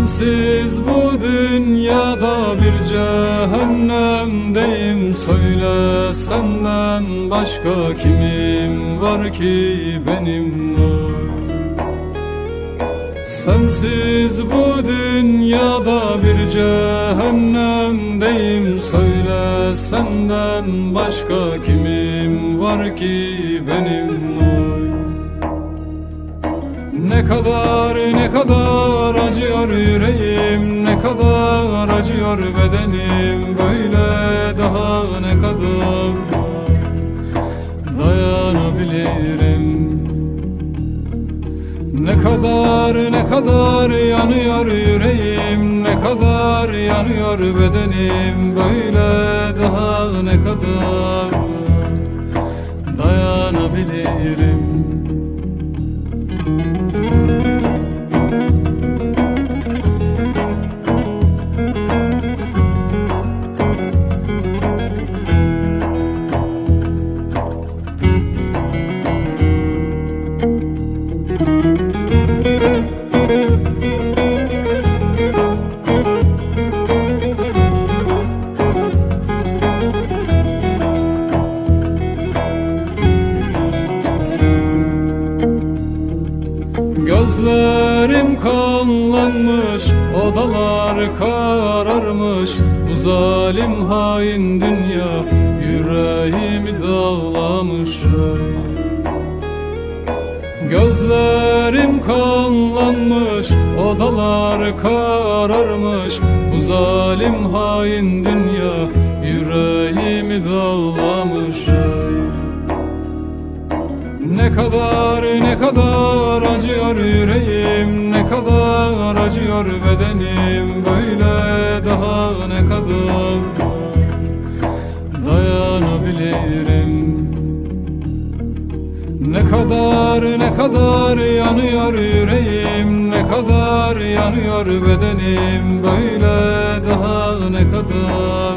Sensiz bu dünyada bir cehennemdeyim. Söyle senden başka kimim var ki benim? Sensiz bu dünyada bir cehennemdeyim. Söyle senden başka kimim var ki benim? oy ne kadar ne kadar acıyor yüreğim Ne kadar acıyor bedenim Böyle daha ne kadar dayanabilirim? Ne kadar ne kadar yanıyor yüreğim Ne kadar yanıyor bedenim Böyle daha ne kadar dayanabilirim Gözlerim kanlanmış, odalar kararmış. Bu zalim hain dünya yüreğimi dağlamış. Gözlerim kanlanmış, odalar kararmış. Bu zalim hain dünya yüreğimi dağlamış. Ne kadar ne kadar acıyor yüreğim Ne kadar acıyor bedenim. Böyle daha ne kadar dayanabilirim? Ne kadar ne kadar yanıyor yüreğim Ne kadar yanıyor bedenim. Böyle daha ne kadar